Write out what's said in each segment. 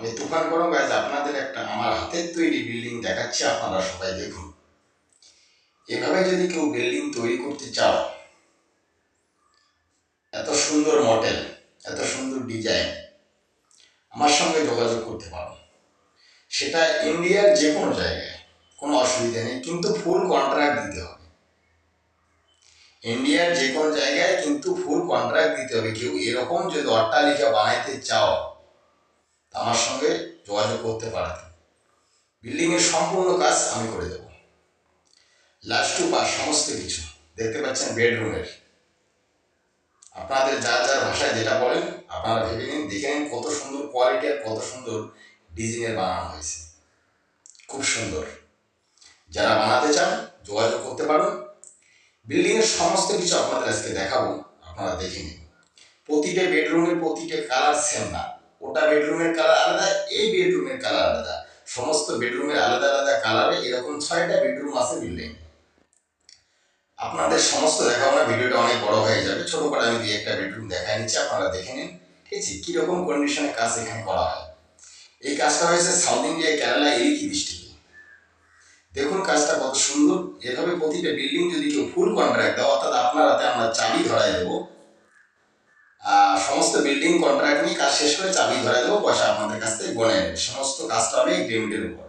আমি তুফান করম গাছ আপনাদের একটা আমার হাতের তৈরি বিল্ডিং দেখাচ্ছি, আপনারা সবাই দেখুন। এভাবে যদি কেউ বিল্ডিং তৈরি করতে চাও, এত সুন্দর মডেল, এত সুন্দর ডিজাইন, আমার সঙ্গে যোগাযোগ করতে পারো। সেটা ইন্ডিয়ার যে কোনো জায়গায়, কোনো অসুবিধা নেই, কিন্তু ফুল কন্ট্রাক্ট দিতে হবে। ইন্ডিয়ার যে কোনো জায়গায় কিন্তু ফুল কন্ট্রাক্ট দিতে হবে। কেউ এরকম যদি অট্টালিকা বানাইতে চাও আমার সঙ্গে যোগাযোগ করতে পারতেন বিল্ডিংয়ের সম্পূর্ণ কাজ আমি করে দেব। লাস্ট টু পাস সমস্ত কিছু। দেখতে পাচ্ছেন বেডরুমের আপনাদের যা যার ভাষায় যেটা বলেন, আপনারা ভেবে নিন, দেখে নিন কত সুন্দর কোয়ালিটি আর কত সুন্দর ডিজাইনের বানানো হয়েছে। খুব সুন্দর। যারা বানাতে চান, যোগাযোগ করতে পারেন। বিল্ডিংয়ের সমস্ত কিছু আপনাদের আজকে দেখাবো, আপনারা দেখে নিন। প্রতিটা বেডরুমের প্রতিটা কালার সেম না। ওটা বেডরুমের কালার আলাদা, এই বেডরুমের কালার আলাদা। সমস্ত বেডরুমের আলাদা আলাদা কালারে এরকম ছয়টা বেডরুম আছে বিল্ডিং আপনাদের সমস্ত দেখাবো না, ভিডিওটা অনেক বড় হয়ে যাবে। ছোট করে আমি দুই একটা বেডরুম দেখাই নিচ্ছি, আপনারা দেখে নিন। ঠিক আছে, কীরকম কন্ডিশনে কাজ এখানে করা হয়? এই কাজটা হয়েছে সাউথ ইন্ডিয়া কেরালা ইরিকি ডিস্ট্রিক্টে দেখুন কাজটা কত সুন্দর। এভাবে প্রতিটা বিল্ডিং যদি কেউ ফুল কন্ট্রাক্ট দেয়, অর্থাৎ আপনার হাতে আমরা চাবি ধরাই দেবো সমস্ত বিল্ডিং কন্ট্রাক্ট নিয়ে কাজ শেষ করে চাবি ধরাই দেবো, পয়সা আপনাদের কাছ থেকে গনে সমস্ত কাজটা হবে এগ্রিমেন্টের উপর।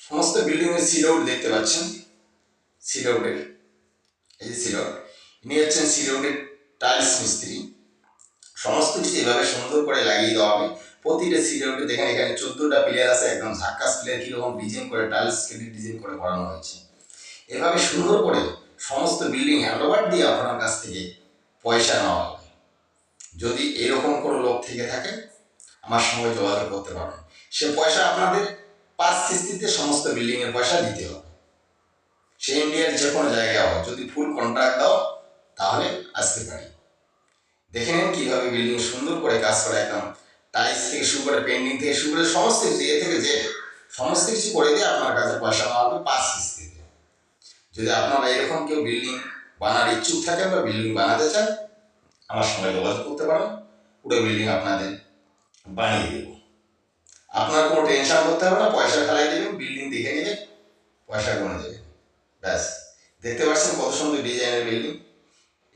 সমস্ত বিল্ডিং এর সিলআউট দেখতে পাচ্ছেন? সিলআউটের এই যে সিলআউট ইনি হচ্ছেন সিলআউটের টাইলস মিস্ত্রি। সমস্ত কিছু এভাবে সুন্দর করে লাগিয়ে দেওয়া হবে। প্রতিটা সিলআউটে দেখেন এখানে চোদ্দোটা প্লেয়ার আছে, একদম ঝাক্কাস প্লেয়ার কীরকম ডিজাইন করে টাইলস কেটে ডিজাইন করে করানো হয়েছে। এভাবে সুন্দর করে সমস্ত বিল্ডিং হ্যান্ডওভার দিয়ে আপনার কাছ থেকে পয়সা নেওয়া হবে। যদি এরকম কোনো লোক থেকে থাকে, আমার সঙ্গে যোগাযোগ করতে পারেন সে পয়সা আপনাদের পাঁচ কিস্তিতে সমস্ত বিল্ডিং এর পয়সা দিতে হবে। সে ইন্ডিয়ার যে কোনো জায়গায় হোক, যদি ফুল কন্ট্রাক্ট দাও, তাহলে আসতে পারি দেখে নিন কীভাবে বিল্ডিং সুন্দর করে কাজ করে একদম টাইলস থেকে শুরু করে পেন্টিং থেকে শুরু করে সমস্ত কিছু, এ থেকে যে সমস্ত কিছু করে দিয়ে আপনার কাছে পয়সা হবে পাঁচ কিস্তিতে। যদি আপনারা এরকম কেউ বিল্ডিং বানার ইচ্ছুক থাকেন বা বিল্ডিং বানাতে চান আমার সঙ্গে যোগাযোগ করতে পারেন, পুরো বিল্ডিং আপনাদের বানিয়ে দেব। আপনার কোনো টেনশন করতে হবে না, পয়সা ফেলাই দেবেন বিল্ডিং দেখে নেবেন পয়সা গুনে দেবেন ব্যাস, দেখতে পাচ্ছেন কত সুন্দর ডিজাইনের বিল্ডিং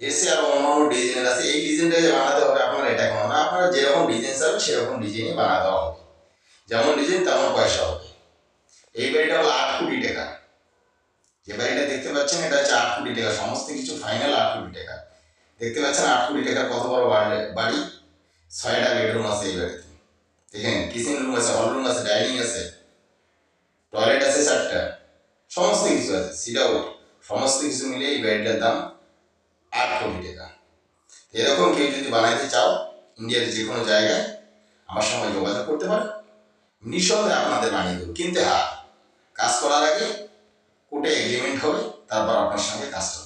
এসে আর অন্যান্য ডিজাইনের আছে। এই ডিজাইনটা যে বানাতে হবে, আপনার এটা কোনো না, আপনারা যেরকম ডিজাইন চাবেন সেরকম ডিজাইনই বানা দেওয়া হবে। যেমন ডিজাইন তেমন পয়সা হবে। এই বাড়িটা হলো আট কোটি টাকা। যে বাড়িটা দেখতে পাচ্ছেন, এটা হচ্ছে আট কোটি টাকা। সমস্ত কিছু ফাইনাল আট কোটি টাকা। দেখতে পাচ্ছেন আট কোটি টাকা কত বড় বাড়ি- বাড়ি ছয়টা বেডরুম আছে এই বাড়িতে। দেখেন কিচেন রুম আছে হল রুম আছে ডাইনিং আছে টয়লেট আছে চারটা। সমস্ত কিছু আছে সিট আউট সমস্ত কিছু মিলে এই বাড়িটার দাম আট কোটি টাকা। এরকম কেউ যদি বানাইতে চাও, ইন্ডিয়ার যে কোনো জায়গায় আমার সঙ্গে যোগাযোগ করতে পারে। নিঃসন্দেহে আপনাদের বানিয়ে দেবো। কিন্তু হ্যাঁ কাজ করার আগে কোর্টে এগ্রিমেন্ট হবে, তারপর আপনার সঙ্গে কাজটা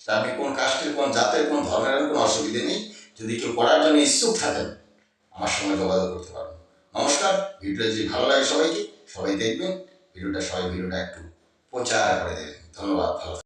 সেটা আপনি কোন কাস্টের, কোন জাতের, কোন ধর্মের কোনো অসুবিধে নেই। যদি কেউ করার জন্য ইচ্ছুক থাকেন, আমার সঙ্গে যোগাযোগ করতে পারেন। নমস্কার, ভিডিওটা যদি ভালো লাগে সবাইকে, সবাই দেখবেন। ভিডিওটা সবাই, ভিডিওটা একটু প্রচার করে দেবেন। ধন্যবাদ, ভালো